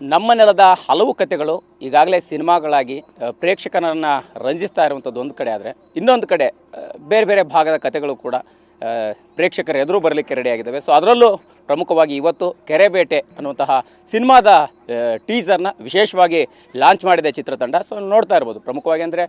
ನಮ್ಮ ನೆಲದ ಹಲವು ಕತೆಗಳು ಈಗಾಗಲೇ ಸಿನಿಮಾಗಳಾಗಿ ಪ್ರೇಕ್ಷಕರನ್ನು ರಂಜಿಸ್ತಾ ಇರುವಂಥದ್ದು ಒಂದು ಕಡೆ ಆದರೆ, ಇನ್ನೊಂದು ಕಡೆ ಬೇರೆ ಬೇರೆ ಭಾಗದ ಕತೆಗಳು ಕೂಡ ಪ್ರೇಕ್ಷಕರ ಎದುರು ಬರಲಿಕ್ಕೆ ರೆಡಿಯಾಗಿದ್ದಾವೆ ಸೊ ಅದರಲ್ಲೂ ಪ್ರಮುಖವಾಗಿ ಇವತ್ತು ಕೆರೆಬೇಟೆ ಅನ್ನುವಂತಹ ಸಿನಿಮಾದ ಟೀಸರ್ನ ವಿಶೇಷವಾಗಿ ಲಾಂಚ್ ಮಾಡಿದೆ ಚಿತ್ರತಂಡ. ಸೊ ನೋಡ್ತಾ ಇರ್ಬೋದು. ಪ್ರಮುಖವಾಗಿ ಅಂದರೆ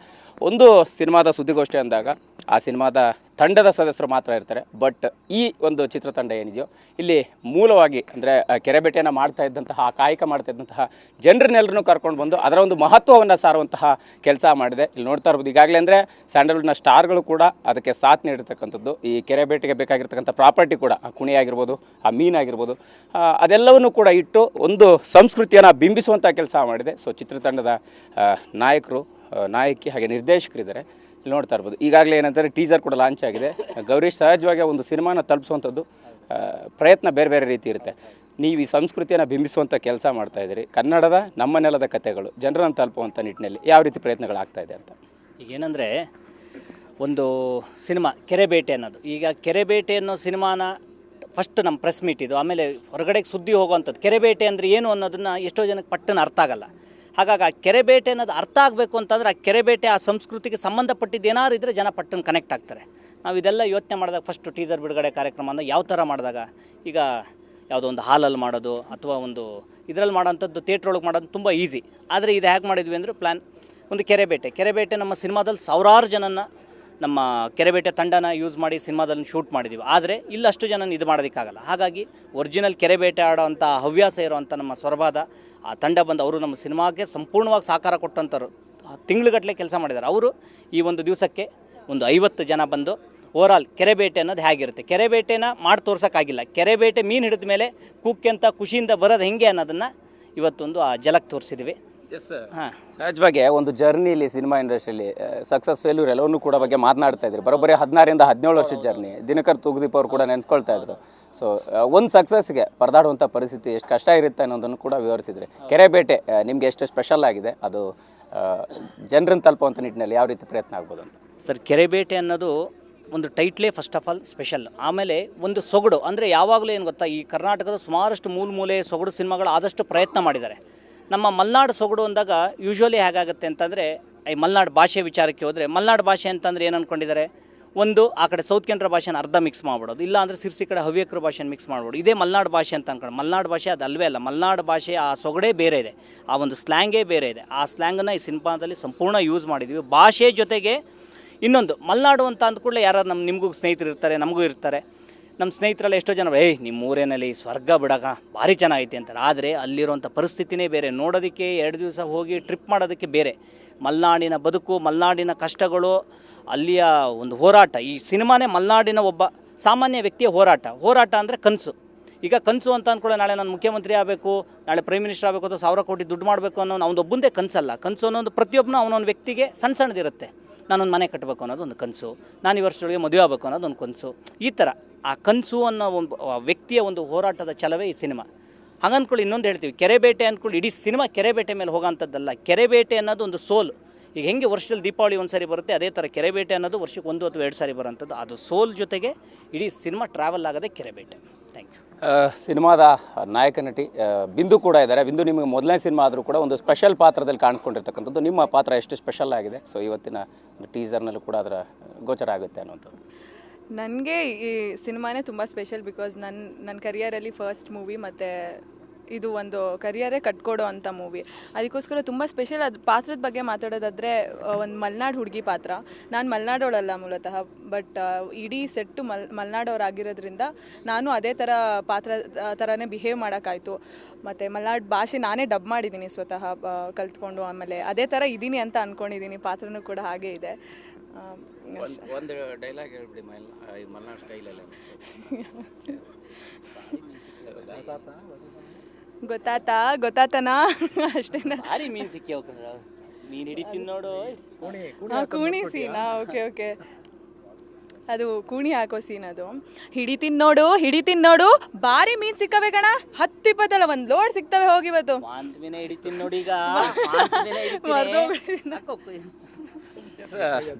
ಒಂದು ಸಿನಿಮಾದ ಸುದ್ದಿಗೋಷ್ಠಿ ಅಂದಾಗ, ಆ ಸಿನಿಮಾದ ತಂಡದ ಸದಸ್ಯರು ಮಾತ್ರ ಇರ್ತಾರೆ. ಬಟ್ ಈ ಒಂದು ಚಿತ್ರತಂಡ ಏನಿದೆಯೋ, ಇಲ್ಲಿ ಮೂಲವಾಗಿ ಅಂದರೆ ಕೆರೆಬೇಟೆಯನ್ನು ಮಾಡ್ತಾ ಇದ್ದಂತಹ, ಕಾಯಕ ಮಾಡ್ತಾ ಇದ್ದಂತಹ ಜನರನ್ನೆಲ್ಲರನ್ನೂ ಕರ್ಕೊಂಡು ಬಂದು ಅದರ ಒಂದು ಮಹತ್ವವನ್ನು ಸಾರುವಂತಹ ಕೆಲಸ ಮಾಡಿದೆ. ಇಲ್ಲಿ ನೋಡ್ತಾ ಇರ್ಬೋದು, ಈಗಾಗಲೇ ಅಂದರೆ ಸ್ಯಾಂಡಲ್ವುಡ್ನ ಸ್ಟಾರ್ಗಳು ಕೂಡ ಅದಕ್ಕೆ ಸಾಥ್ ನೀಡಿರ್ತಕ್ಕಂಥದ್ದು. ಈ ಕೆರೆಬೇಟೆಗೆ ಬೇಕಾಗಿರ್ತಕ್ಕಂಥ ಪ್ರಾಪರ್ಟಿ ಕೂಡ, ಆ ಕುಣಿ ಆಗಿರ್ಬೋದು, ಆ ಮೀನಾಗಿರ್ಬೋದು ಅದೆಲ್ಲವನ್ನು ಕೂಡ ಇಟ್ಟು ಒಂದು ಸಂಸ್ಕೃತಿಯನ್ನು ಬಿಂಬಿಸುವಂಥ ಕೆಲಸ ಮಾಡಿದೆ. ಸೊ ಚಿತ್ರತಂಡದ ನಾಯಕರು ನಾಯಕಿ ಹಾಗೆ ನಿರ್ದೇಶಕರಿದ್ದಾರೆ. ಇಲ್ಲಿ ನೋಡ್ತಾ ಇರ್ಬೋದು. ಈಗಾಗಲೇ ಏನಂತಾರೆ ಟೀಸರ್ ಕೂಡ ಲಾಂಚ್ ಆಗಿದೆ. ಗೌರೀಶ್ ಸಹಜವಾಗಿ ಒಂದು ಸಿನಿಮಾನ ತಲುಪಿಸುವಂಥದ್ದು ಪ್ರಯತ್ನ ಬೇರೆ ಬೇರೆ ರೀತಿ ಇರುತ್ತೆ. ನೀವು ಈ ಸಂಸ್ಕೃತಿಯನ್ನು ಬಿಂಬಿಸುವಂಥ ಕೆಲಸ ಮಾಡ್ತಾ ಇದ್ದೀರಿ. ಕನ್ನಡದ ನಮ್ಮ ನೆಲದ ಕಥೆಗಳು, ಜನರನ್ನು ತಲುಪುವಂಥ ನಿಟ್ಟಿನಲ್ಲಿ ಯಾವ ರೀತಿ ಪ್ರಯತ್ನಗಳಾಗ್ತಾ ಇದೆ ಅಂತ? ಈಗ ಏನಂದರೆ, ಒಂದು ಸಿನಿಮಾ ಕೆರೆಬೇಟೆ ಅನ್ನೋದು. ಈಗ ಕೆರೆಬೇಟೆ ಅನ್ನೋ ಸಿನಿಮಾನ ಫಸ್ಟ್ ನಮ್ಮ ಪ್ರೆಸ್ ಮೀಟ್ ಇದು. ಆಮೇಲೆ ಹೊರಗಡೆಗೆ ಸುದ್ದಿ ಹೋಗುವಂಥದ್ದು. ಕೆರೆಬೇಟೆ ಅಂದರೆ ಏನು ಅನ್ನೋದನ್ನು ಎಷ್ಟೋ ಜನಕ್ಕೆ ಪಟ್ಟನ ಅರ್ಥ ಆಗಲ್ಲ. ಹಾಗಾಗಿ ಆ ಕೆರೆಬೇಟೆ ಅನ್ನೋದು ಅರ್ಥ ಆಗಬೇಕು ಅಂತಂದ್ರೆ ಆ ಕೆರೆಬೇಟೆ ಆ ಸಂಸ್ಕೃತಿಗೆ ಸಂಬಂಧಪಟ್ಟಿದ್ದು ಏನಾದ್ರು ಇದ್ದರೆ ಜನ ಪಟ್ಟನ್ನು ಕನೆಕ್ಟ್ ಆಗ್ತಾರೆ. ನಾವು ಇದೆಲ್ಲ ಯೋಚನೆ ಮಾಡಿದಾಗ ಫಸ್ಟು ಟೀಸರ್ ಬಿಡುಗಡೆ ಕಾರ್ಯಕ್ರಮ ಅಂದರೆ ಯಾವ ಥರ ಮಾಡಿದಾಗ ಈಗ ಯಾವುದೋ ಒಂದು ಹಾಲಲ್ಲಿ ಮಾಡೋದು ಅಥವಾ ಒಂದು ಇದರಲ್ಲಿ ಮಾಡೋಂಥದ್ದು ಥಿಯೇಟ್ರ್ ಒಳಗೆ ಮಾಡೋದು ತುಂಬ ಈಸಿ ಆದರೆ ಇದು ಹೇಗೆ ಮಾಡಿದ್ವಿ ಅಂದರೆ ಪ್ಲ್ಯಾನ್ ಒಂದು ಕೆರೆಬೇಟೆ. ಕೆರೆಬೇಟೆ ನಮ್ಮ ಸಿನಿಮಾದಲ್ಲಿ ಸಾವಿರಾರು ಜನನ ನಮ್ಮ ಕೆರೆಬೇಟೆ ತಂಡನ ಯೂಸ್ ಮಾಡಿ ಸಿನಿಮಾದಲ್ಲಿ ಶೂಟ್ ಮಾಡಿದ್ದೀವಿ ಆದರೆ ಇಲ್ಲಷ್ಟು ಜನ ಇದು ಮಾಡೋದಕ್ಕಾಗಲ್ಲ. ಹಾಗಾಗಿ ಒರಿಜಿನಲ್ ಕೆರೆಬೇಟೆ ಆಡೋವಂಥ ಹವ್ಯಾಸ ಇರೋವಂಥ ನಮ್ಮ ಸ್ವರಭಾದ ಆ ತಂಡ ಬಂದು ಅವರು ನಮ್ಮ ಸಿನಿಮಾಗೆ ಸಂಪೂರ್ಣವಾಗಿ ಸಹಕಾರ ಕೊಟ್ಟಂಥವ್ರು. ತಿಂಗಳುಗಟ್ಟಲೆ ಕೆಲಸ ಮಾಡಿದ್ದಾರೆ ಅವರು ಈ ಒಂದು ದಿವಸಕ್ಕೆ ಒಂದು ಐವತ್ತು ಜನ ಬಂದು ಓವರಾಲ್ ಕೆರೆಬೇಟೆ ಅನ್ನೋದು ಹೇಗಿರುತ್ತೆ? ಕೆರೆಬೇಟೆನ ಮಾಡಿ ತೋರ್ಸೋಕ್ಕಾಗಿಲ್ಲ. ಕೆರೆಬೇಟೆ ಮೀನು ಹಿಡಿದ ಮೇಲೆ ಕುಕ್ಕೆಂತ ಖುಷಿಯಿಂದ ಬರೋದು ಹೆಂಗೆ ಅನ್ನೋದನ್ನು ಇವತ್ತೊಂದು ಆ ಜಲಕ್ಕೆ ತೋರಿಸಿದ್ವಿ. ಹಾಂ. ಸಹಜವಾಗಿ ಒಂದು ಜರ್ನಿಲಿ ಸಿನಿಮಾ ಇಂಡಸ್ಟ್ರಿಯಲ್ಲಿ ಸಕ್ಸಸ್ ಫೇಲ್ಯೂರ್ ಎಲ್ಲವನ್ನೂ ಕೂಡ ಬಗ್ಗೆ ಮಾತನಾಡ್ತಾ ಇದ್ರು. ಬರೋಬ್ಬರಿ ಹದಿನಾರಿಂದ ಹದಿನೇಳು ವರ್ಷದ ಜರ್ನಿ. ದಿನಕರ್ ತೂಗುದೀಪ್ ಅವರು ಕೂಡ ನೆನೆಸ್ಕೊಳ್ತಾ ಇದ್ರು. ಸೊ ಒಂದು ಸಕ್ಸಸ್ಗೆ ಪರದಾಡುವಂಥ ಪರಿಸ್ಥಿತಿ ಎಷ್ಟು ಕಷ್ಟ ಇರುತ್ತೆ ಅನ್ನೋದನ್ನು ಕೂಡ ವಿವರಿಸಿದ್ರಿ. ಕೆರೆಬೇಟೆ ನಿಮಗೆ ಎಷ್ಟು ಸ್ಪೆಷಲ್ ಆಗಿದೆ? ಅದು ಜನರನ್ನು ತಲುಪುವಂಥ ನಿಟ್ಟಿನಲ್ಲಿ ಯಾವ ರೀತಿ ಪ್ರಯತ್ನ ಆಗ್ಬೋದು ಅಂತ? ಸರ್ ಕೆರೆಬೇಟೆ ಅನ್ನೋದು ಒಂದು ಟೈಟ್ಲೇ ಫಸ್ಟ್ ಆಫ್ ಆಲ್ ಸ್ಪೆಷಲ್ ಆಮೇಲೆ ಒಂದು ಸೊಗಡು. ಅಂದರೆ ಯಾವಾಗಲೂ ಏನು ಗೊತ್ತಾ ಈ ಕರ್ನಾಟಕದ ಸುಮಾರಷ್ಟು ಮೂಲ ಮೂಲೆ ಸೊಗಡು ಸಿನಿಮಾಗಳು ಆದಷ್ಟು ಪ್ರಯತ್ನ ಮಾಡಿದ್ದಾರೆ. ನಮ್ಮ ಮಲ್ನಾಡು ಸೊಗಡು ಅಂದಾಗ ಯೂಶ್ವಲಿ ಹೇಗಾಗುತ್ತೆ ಅಂತಂದರೆ, ಈ ಮಲ್ನಾಡು ಭಾಷೆ ವಿಚಾರಕ್ಕೆ ಹೋದರೆ, ಮಲ್ನಾಡು ಭಾಷೆ ಅಂತಂದರೆ ಏನು ಅಂದ್ಕೊಂಡಿದ್ದಾರೆ ಒಂದು, ಆ ಕಡೆ ಸೌತ್ ಕೆನರಾ ಭಾಷೆನ ಅರ್ಧ ಮಿಕ್ಸ್ ಮಾಡ್ಬಿಡೋದು. ಇಲ್ಲ ಅಂದರೆ ಸಿರ್ಸಿ ಕಡೆ ಹವ್ಯಕರ ಭಾಷೆನ ಮಿಕ್ಸ್ ಮಾಡ್ಬೋದು ಇದೇ ಮಲ್ನಾಡು ಭಾಷೆ ಅಂತ ಅಂದ್ಕೊಂಡು ಮಲ್ನಾಡು ಭಾಷೆ ಅದು ಅಲ್ವೇ ಅಲ್ಲ. ಮಲ್ನಾಡು ಭಾಷೆ ಆ ಸೊಗಡೇ ಬೇರೆ ಇದೆ. ಆ ಒಂದು ಸ್ಲ್ಯಾಂಗೇ ಬೇರೆ ಇದೆ. ಆ ಸ್ಲ್ಯಾಂಗನ್ನು ಈ ಸಿನಿಮಾದಲ್ಲಿ ಸಂಪೂರ್ಣ ಯೂಸ್ ಮಾಡಿದ್ವಿ. ಭಾಷೆ ಜೊತೆಗೆ ಇನ್ನೊಂದು, ಮಲ್ನಾಡು ಅಂತ ಅಂದ್ಕೊಳ್ಳೆ ಯಾರು ನಮ್ಮ ನಿಮಗೂ ಸ್ನೇಹಿತರು ಇರ್ತಾರೆ, ನಮಗೂ ಇರ್ತಾರೆ. ನಮ್ಮ ಸ್ನೇಹಿತರಲ್ಲಿ ಎಷ್ಟೋ ಜನ, ಏಯ್ ನಿಮ್ಮ ಊರಿನಲ್ಲಿ ಸ್ವರ್ಗ ಬಿಡಕ, ಭಾರಿ ಚೆನ್ನಾಗೈತೆ ಅಂತಾರೆ. ಆದರೆ ಅಲ್ಲಿರುವಂಥ ಪರಿಸ್ಥಿತಿನೇ ಬೇರೆ. ನೋಡೋದಕ್ಕೆ ಎರಡು ದಿವಸ ಹೋಗಿ ಟ್ರಿಪ್ ಮಾಡೋದಕ್ಕೆ ಬೇರೆ. ಮಲೆನಾಡಿನ ಬದುಕು, ಮಲೆನಾಡಿನ ಕಷ್ಟಗಳು, ಅಲ್ಲಿಯ ಒಂದು ಹೋರಾಟ. ಈ ಸಿನಿಮಾನೇ ಮಲೆನಾಡಿನ ಒಬ್ಬ ಸಾಮಾನ್ಯ ವ್ಯಕ್ತಿಯ ಹೋರಾಟ. ಹೋರಾಟ ಅಂದರೆ ಕನಸು. ಈಗ ಕನಸು ಅಂತ ಅಂದ್ಕೊಳ್ಳೆ ನಾಳೆ ನಾನು ಮುಖ್ಯಮಂತ್ರಿ ಆಗಬೇಕು, ನಾಳೆ ಪ್ರೈಮ್ ಮಿನಿಸ್ಟರ್ ಆಗಬೇಕು, ಅಥವಾ ಸಾವಿರ ಕೋಟಿ ದುಡ್ಡು ಮಾಡಬೇಕು ಅನ್ನೋ ಅವನೊಬ್ಬಂದೇ ಕನಸಲ್ಲ. ಕನಸು ಅನ್ನೋದು ಪ್ರತಿಯೊಬ್ಬನು ಅವನೊಂದು ವ್ಯಕ್ತಿಗೆ ಸಣ್ಣ ಸಣ್ಣದಿರುತ್ತೆ. ನಾನೊಂದು ಮನೆ ಕಟ್ಟಬೇಕು ಅನ್ನೋದು ಒಂದು ಕನಸು. ನಾನು ಈ ವರ್ಷದೊಳಗೆ ಮದುವೆ ಆಗಬೇಕು ಅನ್ನೋದು ಒಂದು ಕನಸು. ಈ ಥರ ಆ ಕನಸು ಅನ್ನೋ ಒಂದು ವ್ಯಕ್ತಿಯ ಒಂದು ಹೋರಾಟದ ಛಲವೇ ಈ ಸಿನಿಮಾ. ಹಂಗಂದ್ಕೊಳ್ಳಿ ಇನ್ನೊಂದು ಹೇಳ್ತೀವಿ. ಕೆರೆಬೇಟೆ ಅಂದ್ಕೊಳ್ಳಿ ಇಡೀ ಸಿನಿಮಾ ಕೆರೆಬೇಟೆ ಮೇಲೆ ಹೋಗೋಂಥದ್ದಲ್ಲ. ಕೆರೆಬೇಟೆ ಅನ್ನೋದು ಒಂದು ಸೋಲ್. ಈಗ ಹೆಂಗೆ ವರ್ಷದಲ್ಲಿ ದೀಪಾವಳಿ ಒಂದು ಸಾರಿ ಬರುತ್ತೆ, ಅದೇ ಥರ ಕೆರೆಬೇಟೆ ಅನ್ನೋದು ವರ್ಷಕ್ಕೆ ಒಂದು ಅಥವಾ ಎರಡು ಸಾರಿ ಬರೋಂಥದ್ದು. ಅದು ಸೋಲ್ ಜೊತೆಗೆ ಇಡೀ ಸಿನಿಮಾ ಟ್ರಾವೆಲ್ ಆಗೋದೇ ಕೆರೆಬೇಟೆ. ಥ್ಯಾಂಕ್ ಯು ಸಿನಿಮಾದ ನಾಯಕ ನಟಿ ಬಿಂದು ಕೂಡ ಇದ್ದಾರೆ. ಬಿಂದು ನಿಮಗೆ ಮೊದಲನೇ ಸಿನಿಮಾ ಆದರೂ ಕೂಡ ಒಂದು ಸ್ಪೆಷಲ್ ಪಾತ್ರದಲ್ಲಿ ಕಾಣಿಸ್ಕೊಂಡಿರ್ತಕ್ಕಂಥದ್ದು ನಿಮ್ಮ ಪಾತ್ರ ಎಷ್ಟು ಸ್ಪೆಷಲ್ ಆಗಿದೆ? ಸೊ ಇವತ್ತಿನ ಟೀಸರ್ನಲ್ಲೂ ಕೂಡ ಅದರ ಗೋಚರ ಆಗುತ್ತೆ ಅನ್ನೋದು ನನಗೆ ಈ ಸಿನಿಮಾನೇ ತುಂಬ ಸ್ಪೆಷಲ್ ಬಿಕಾಸ್ ನನ್ನ ನನ್ನ ಕರಿಯರಲ್ಲಿ ಫಸ್ಟ್ ಮೂವಿ ಮತ್ತು ಇದು ಒಂದು ಕರಿಯರೇ ಕಟ್ಕೊಡೋ ಅಂಥ ಮೂವಿ ಅದಕ್ಕೋಸ್ಕರ ತುಂಬ ಸ್ಪೆಷಲ್ ಅದು ಪಾತ್ರದ ಬಗ್ಗೆ ಮಾತಾಡೋದಾದರೆ ಒಂದು ಮಲ್ನಾಡ್ ಹುಡುಗಿ ಪಾತ್ರ. ನಾನು ಮಲ್ನಾಡೋಳಲ್ಲ ಮೂಲತಃ ಬಟ್ ಇಡೀ ಸೆಟ್ಟು ಮಲ್ ಮಲೆನಾಡೋರಾಗಿರೋದ್ರಿಂದ ನಾನು ಅದೇ ಥರ ಪಾತ್ರ ಥರನೇ ಬಿಹೇವ್ ಮಾಡೋಕ್ಕಾಯ್ತು. ಮತ್ತು ಮಲ್ನಾಡ್ ಭಾಷೆ ನಾನೇ ಡಬ್ ಮಾಡಿದ್ದೀನಿ ಸ್ವತಃ ಕಲ್ತ್ಕೊಂಡು ಆಮೇಲೆ. ಅದೇ ಥರ ಇದ್ದೀನಿ ಅಂತ ಅಂದ್ಕೊಂಡಿದ್ದೀನಿ ಪಾತ್ರನೂ ಕೂಡ ಹಾಗೇ ಇದೆ. ಒಂದು ಡೈಲಾಗ್ ಹೇಳ್ಬಿಡಿ ಮಲ್ನಾಡು ಸ್ಟೈಲಲ್ಲಿ ಗೊತ್ತಾತಾ? ಗೊತ್ತಾತನಾ? ಅಷ್ಟೇನ? ಭಾರಿ ಮೀನ್ ಸಿಕ್ಕಿ ಮೀನ್ ಹಿಡಿ ತಿನ್ನೋಡು ಕೂಣಿ ಸೀನಾ. Okay okay. ಅದು ಕೂಣಿ ಹಾಕೋ ಸೀನ್ ಅದು. ಹಿಡಿ ನೋಡು ಹಿಡಿ ನೋಡು. ಬಾರಿ ಮೀನ್ ಸಿಕ್ಕವೆ ಕಣ. ಹತ್ತಿಪ್ಪತ್ತಲ್ಲ ಒಂದ್ ಲೋಡ್ ಸಿಗ್ತವೆ ಹೋಗಿವತ್ತು. ಮರ್ದೋಗ್ಬಿಟ್ಟಿದ್ದೀನಿ.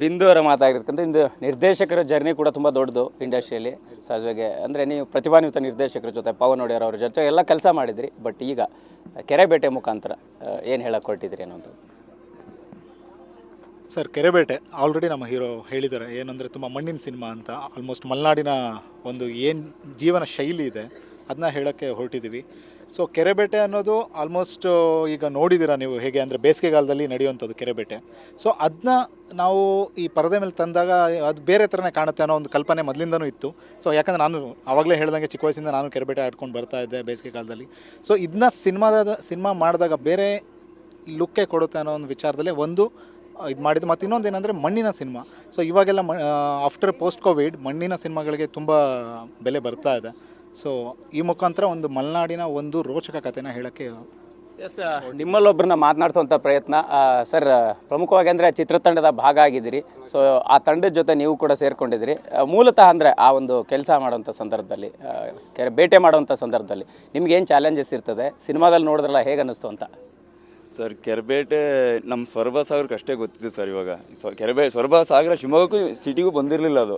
ಬಿಂದು ಅವರ ಮಾತಾಗಿರ್ತಕ್ಕಂಥ ಇಂದು ನಿರ್ದೇಶಕರ ಜರ್ನಿ ಕೂಡ ತುಂಬ ದೊಡ್ಡದು ಇಂಡಸ್ಟ್ರಿಯಲ್ಲಿ ಸಹಜವಾಗಿ ಅಂದರೆ ನೀವು ಪ್ರತಿಭಾನ್ವಿತ ನಿರ್ದೇಶಕರ ಜೊತೆ ಪವನ್ ಒಡೆಯರ್ ಅವ್ರ ಜೊತೆ ಎಲ್ಲ ಕೆಲಸ ಮಾಡಿದ್ರಿ ಬಟ್ ಈಗ ಕೆರೆಬೇಟೆ ಮುಖಾಂತರ ಏನು ಹೇಳಕ್ಕೆ ಹೊರಟಿದ್ರಿ ಅನ್ನೋದು? ಸರ್ ಕೆರೆಬೇಟೆ ಆಲ್ರೆಡಿ ನಮ್ಮ ಹೀರೋ ಹೇಳಿದ್ದಾರೆ, ಏನಂದರೆ ತುಂಬ ಮಣ್ಣಿನ ಸಿನಿಮಾ ಅಂತ ಆಲ್ಮೋಸ್ಟ್ ಮಲೆನಾಡಿನ ಒಂದು ಏನು ಜೀವನ ಶೈಲಿ ಇದೆ, ಅದನ್ನ ಹೇಳೋಕ್ಕೆ ಹೊರಟಿದ್ದೀವಿ. ಸೊ ಕೆರೆಬೇಟೆ ಅನ್ನೋದು ಆಲ್ಮೋಸ್ಟ್ ಈಗ ನೋಡಿದ್ದೀರಾ ನೀವು ಹೇಗೆ ಅಂದರೆ ಬೇಸಿಗೆಗಾಲದಲ್ಲಿ ನಡೆಯುವಂಥದ್ದು ಕೆರೆಬೇಟೆ ಸೊ ಅದನ್ನ ನಾವು ಈ ಪರದೆ ಮೇಲೆ ತಂದಾಗ ಅದು ಬೇರೆ ಥರನೇ ಕಾಣುತ್ತೆ ಅನ್ನೋ ಒಂದು ಕಲ್ಪನೆ ಮೊದಲಿಂದನೂ ಇತ್ತು. ಸೊ ಯಾಕಂದರೆ ನಾನು ಆವಾಗಲೇ ಹೇಳ್ದಂಗೆ ಚಿಕ್ಕ ವಯಸ್ಸಿಂದ ನಾನು ಕೆರೆಬೇಟೆ ಆಡ್ಕೊಂಡು ಬರ್ತಾ ಇದ್ದೆ ಬೇಸಿಗೆ ಕಾಲದಲ್ಲಿ ಸೊ ಇದನ್ನ ಸಿನಿಮಾದ, ಸಿನಿಮಾ ಮಾಡಿದಾಗ ಬೇರೆ ಲುಕ್ಕೇ ಕೊಡುತ್ತೆ ಅನ್ನೋ ಒಂದು ವಿಚಾರದಲ್ಲೇ ಒಂದು ಇದು ಮಾಡಿದ್ದು. ಮತ್ತು ಇನ್ನೊಂದು ಏನಂದರೆ ಮಣ್ಣಿನ ಸಿನಿಮಾ. ಸೊ ಇವಾಗೆಲ್ಲ ಮ ಆಫ್ಟರ್ ಪೋಸ್ಟ್ ಕೋವಿಡ್ ಮಣ್ಣಿನ ಸಿನಿಮಾಗಳಿಗೆ ತುಂಬ ಬೆಲೆ ಬರ್ತಾ ಇದೆ. ಸೊ ಈ ಮುಖಾಂತರ ಒಂದು ಮಲೆನಾಡಿನ ಒಂದು ರೋಚಕ ಕಥೆನ ಹೇಳೋಕ್ಕೆ ಎಸ್ ನಿಮ್ಮಲ್ಲೊಬ್ಬರನ್ನ ಮಾತನಾಡಿಸುವಂಥ ಪ್ರಯತ್ನ. ಸರ್ ಪ್ರಮುಖವಾಗಿ ಅಂದರೆ ಚಿತ್ರತಂಡದ ಭಾಗ ಆಗಿದ್ದೀರಿ. ಸೊ ಆ ತಂಡದ ಜೊತೆ ನೀವು ಕೂಡ ಸೇರಿಕೊಂಡಿದ್ದೀರಿ. ಮೂಲತಃ ಅಂದರೆ ಆ ಒಂದು ಕೆಲಸ ಮಾಡುವಂಥ ಸಂದರ್ಭದಲ್ಲಿ ಕೆರೆ ಬೇಟೆ ಮಾಡುವಂಥ ಸಂದರ್ಭದಲ್ಲಿ ನಿಮ್ಗೇನು ಏನು ಚಾಲೆಂಜಸ್ ಇರ್ತದೆ? ಸಿನಿಮಾದಲ್ಲಿ ನೋಡಿದ್ರಲ್ಲ ಹೇಗೆ ಅನ್ನಿಸ್ತು ಅಂತ? ಸರ್ ಕೆರೆಬೇಟೆ ನಮ್ಮ ಸೊರಬ ಸಾಗರಕ್ಕೆ ಅಷ್ಟೇ ಗೊತ್ತಿತ್ತು ಸರ್ ಇವಾಗ. ಸೊ ಕೆರೆಬೇ ಸೊರಬ ಸಾಗರ ಶಿವಮೊಗ್ಗಕ್ಕೂ ಸಿಟಿಗೂ ಬಂದಿರಲಿಲ್ಲ ಅದು.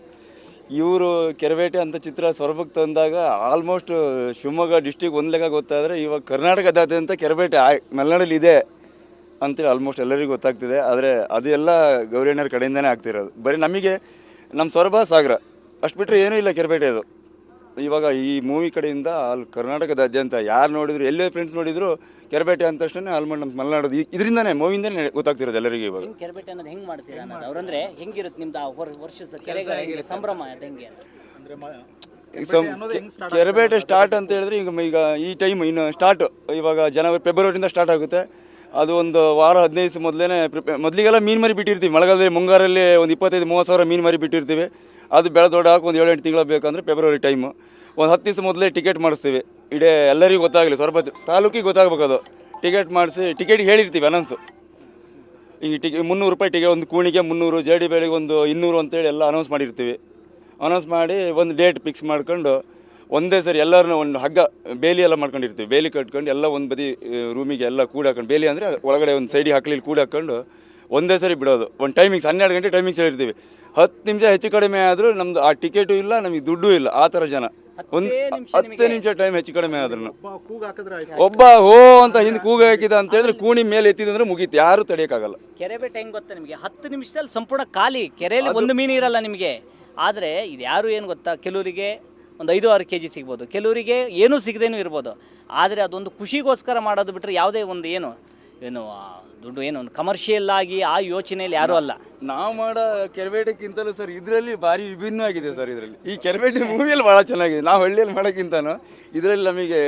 ಇವರು ಕೆರವೇಟೆ ಅಂತ ಚಿತ್ರ ಸೊರಬಕ್ಕೆ ತಂದಾಗ ಆಲ್ಮೋಸ್ಟ್ ಶಿವಮೊಗ್ಗ ಡಿಸ್ಟಿಕ್ ಒಂದು ಲೆಕ್ಕ ಗೊತ್ತಾದರೆ ಇವಾಗ ಕರ್ನಾಟಕದಾದ್ಯಂತ ಕೆರಬೇಟೆ ಆ ಮಲೆನಾಡಲ್ಲಿ ಇದೆ ಅಂತೇಳಿ ಆಲ್ಮೋಸ್ಟ್ ಎಲ್ಲರಿಗೂ ಗೊತ್ತಾಗ್ತಿದೆ. ಆದರೆ ಅದು ಎಲ್ಲ ಗೌರಿಯಣ್ಣರ ಕಡೆಯಿಂದನೇ ಆಗ್ತಿರೋದು. ಬರೀ ನಮಗೆ ನಮ್ಮ ಸೊರಬ ಸಾಗರ. ಅಷ್ಟು ಬಿಟ್ಟರೆ ಏನೂ ಇಲ್ಲ ಕೆರಬೇಟೆ ಅದು. ಇವಾಗ ಈ ಮೂವಿ ಕಡೆಯಿಂದ ಅಲ್ಲಿ ಕರ್ನಾಟಕದಾದ್ಯಂತ ಯಾರು ನೋಡಿದ್ರು ಎಲ್ಲೇ ಫ್ರೆಂಡ್ಸ್ ನೋಡಿದ್ರು ಕೆರಬೇಟೆ ಅಂತ ತಕ್ಷಣ ಆಲ್ಮೋಸ್ಟ್ ನಮ್ಮ ಮಲೆನಾಡು ಇದರಿಂದನೇ ಮೂವಿಯಿಂದನೇ ಗೊತ್ತಾಗ್ತಿರೋದು ಎಲ್ಲರಿಗೂ ಇವಾಗ. ಕೆರಬೇಟೆ ಕೆರೆಬೇಟೆ ಅನ್ನೋದು ಹೆಂಗೆ ಮಾಡ್ತೀರಾ ಅನ್ನೋದು? ಅವ್ರಂದ್ರೆ ಹೆಂಗಿರುತ್ತೆ ನಿಮ್ದು ಆ ವರ್- ವರ್ಷದ ಕೆರೆಗಳ ಹೆಂಗೆ ಸಂಭ್ರಮ ಅದು ಹೆಂಗೆ? ಅಂತ ಈಗ ಸಮ್- ಕೆರೆಬೇಟೆ ಸ್ಟಾರ್ಟ್ ಅಂತ ಹೇಳಿದ್ರೆ ಈಗ ಈಗ ಈ ಟೈಮ್ ಇನ್ನು ಸ್ಟಾರ್ಟ್ ಇವಾಗ ಜನವರಿ ಫೆಬ್ರವರಿಯಿಂದ ಸ್ಟಾರ್ಟ್ ಆಗುತ್ತೆ. ಅದು ಒಂದು ವಾರ ಹದಿನೈದು ದಿವಸ ಮೊದಲೇ ಪ್ರಿಪೇ ಮೊದಲಿಗೆಲ್ಲ ಮೀನು ಮರಿ ಬಿಟ್ಟಿರ್ತೀವಿ. ಮಳೆಗಾಲದಲ್ಲಿ ಮುಂಗಾರಲ್ಲಿ ಒಂದು ಇಪ್ಪತ್ತೈದು ಮೂವತ್ತು ಸಾವಿರ ಮೀನು ಮರಿ ಬಿಟ್ಟಿರ್ತೀವಿ. ಅದು ಬೆಳೆ ದೊಡ್ಡ ಹಾಕಿ, ಒಂದು ಏಳು ಎಂಟು ತಿಂಗಳು ಬೇಕಂದರೆ ಫೆಬ್ರವರಿ ಟೈಮು ಒಂದು ಹತ್ತು ದಿವಸ ಮೊದಲೇ ಟಿಕೆಟ್ ಮಾಡಿಸ್ತೀವಿ. ಇಡೇ ಎಲ್ಲರಿಗೂ ಗೊತ್ತಾಗಲಿ, ಸ್ವಲ್ಪ ತಾಲೂಕಿಗೆ ಗೊತ್ತಾಗಬೇಕು ಅದು ಟಿಕೆಟ್ ಮಾಡಿಸಿ ಟಿಕೆಟ್ ಹೇಳಿರ್ತೀವಿ ಅನೌನ್ಸು ಈಗ ಟಿಕೆ ಮುನ್ನೂರು ರೂಪಾಯಿ ಟಿಕೆ ಒಂದು ಕೂಣಿಗೆ ಮುನ್ನೂರು ಜೆ ಡಿ ಬೇಳಿಗೆ ಒಂದು ಇನ್ನೂರು ಅಂತೇಳಿ ಎಲ್ಲ ಅನೌನ್ಸ್ ಮಾಡಿರ್ತೀವಿ. ಅನೌನ್ಸ್ ಮಾಡಿ, ಒಂದು ಡೇಟ್ ಫಿಕ್ಸ್ ಮಾಡ್ಕೊಂಡು, ಒಂದೇ ಸರಿ ಎಲ್ಲರನ್ನ ಒಂದು ಹಗ್ಗ, ಬೇಲಿ ಎಲ್ಲ ಮಾಡ್ಕೊಂಡಿರ್ತೀವಿ. ಬೇಲಿ ಕಟ್ಕೊಂಡು ಎಲ್ಲ ಒಂದು ಬದಿ ರೂಮಿಗೆ ಎಲ್ಲ ಕೂಡ ಹಾಕೊಂಡು, ಬೇಲಿ ಅಂದರೆ ಒಳಗಡೆ ಒಂದು ಸೈಡಿಗೆ ಹಾಕಲಿ ಕೂಡ ಹಾಕ್ಕೊಂಡು ಒಂದೇ ಸರಿ ಬಿಡೋದು. ಒಂದು ಟೈಮಿಂಗ್ಸ್ ಹನ್ನೆರಡು ಗಂಟೆ ಟೈಮಿಂಗ್ಸ್ ಹೇಳಿರ್ತೀವಿ. ಹತ್ತು ನಿಮಿಷ ಹೆಚ್ಚು ಕಡಿಮೆ ಆದರೂ ನಮ್ದು ಆ ಟಿಕೆಟು ಇಲ್ಲ ನಮಗೆ ದುಡ್ಡು ಇಲ್ಲ ಆ ಥರ ಜನ. ಒಂದು ಹತ್ತೇ ನಿಮಿಷ ಟೈಮ್ ಹೆಚ್ಚು ಕಡಿಮೆ ಆದ್ರೂ. ಒಬ್ಬ ಹೋ ಅಂತ ಹಿಂದೆ ಕೂಗ ಹಾಕಿದ ಅಂತ ಹೇಳಿದ್ರೆ ಕೂಣಿ ಮೇಲೆ ಎತ್ತಿದಂದ್ರೆ ಮುಗೀತು ಯಾರು ತಡೆಯೋಕ್ಕಾಗಲ್ಲ. ಕೆರೆಬೇಟೆ ಹೆಂಗ್ ಗೊತ್ತಾ ನಿಮಗೆ? ಹತ್ತು ನಿಮಿಷದಲ್ಲಿ ಸಂಪೂರ್ಣ ಖಾಲಿ ಕೆರೆಯಲ್ಲಿ ಒಂದು ಮೀನು ಇರಲ್ಲ ನಿಮಗೆ. ಆದರೆ ಇದು ಯಾರು ಏನು ಗೊತ್ತಾ? ಕೆಲವರಿಗೆ ಒಂದು ಐದು ಆರು ಕೆ ಜಿ ಸಿಗ್ಬೋದು ಕೆಲವರಿಗೆ ಏನೂ ಸಿಗದೇನೂ ಇರ್ಬೋದು. ಆದರೆ ಅದೊಂದು ಖುಷಿಗೋಸ್ಕರ ಮಾಡೋದು ಬಿಟ್ಟರೆ ಯಾವುದೇ ಒಂದು ಏನು ಏನು ದುಡ್ಡು ಏನು ಒಂದು ಕಮರ್ಷಿಯಲ್ ಆಗಿ ಆ ಯೋಚನೆಯಲ್ಲಿ ಯಾರು ಅಲ್ಲ. ನಾವು ಮಾಡೋ ಕೆರೆಬೇಟೆಕ್ಕಿಂತಲೂ ಸರ್ ಇದರಲ್ಲಿ ಭಾರಿ ವಿಭಿನ್ನ ಆಗಿದೆ ಸರ್ ಇದರಲ್ಲಿ. ಈ ಕೆರೆಬೇಟೆ ಮೂವಿಯಲ್ಲಿ ಭಾಳ ಚೆನ್ನಾಗಿದೆ. ನಾವು ಹಳ್ಳಿಯಲ್ಲಿ ಮಾಡೋಕ್ಕಿಂತನೂ ಇದರಲ್ಲಿ ನಮಗೆ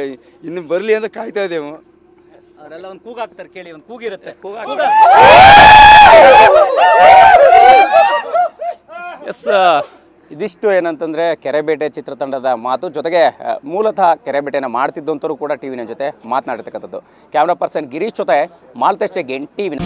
ಇನ್ನು ಬರಲಿ ಅಂತ ಕಾಯ್ತಾ ಇದ್ದೇವೆ. ಅವರೆಲ್ಲ ಒಂದು ಕೂಗಾಕ್ತಾರೆ ಕೇಳಿ ಒಂದು ಕೂಗಿರುತ್ತೆ ಎಸ್ ಇದಿಷ್ಟು ಏನಂತಂದರೆ ಕೆರೆಬೇಟೆ ಚಿತ್ರತಂಡದ ಮಾತು. ಜೊತೆಗೆ ಮೂಲತಃ ಕೆರೆಬೇಟೆನ ಮಾಡ್ತಿದ್ದಂಥವ್ರು ಕೂಡ ಟಿ ವಿನ ಜೊತೆ ಮಾತನಾಡಿರ್ತಕ್ಕಂಥದ್ದು. ಕ್ಯಾಮ್ರಾ ಪರ್ಸನ್ ಗಿರೀಶ್ ಜೊತೆ ಮಾಲ್ತೇಶ್ ಗೆನ್ ಟಿ ವಿನ.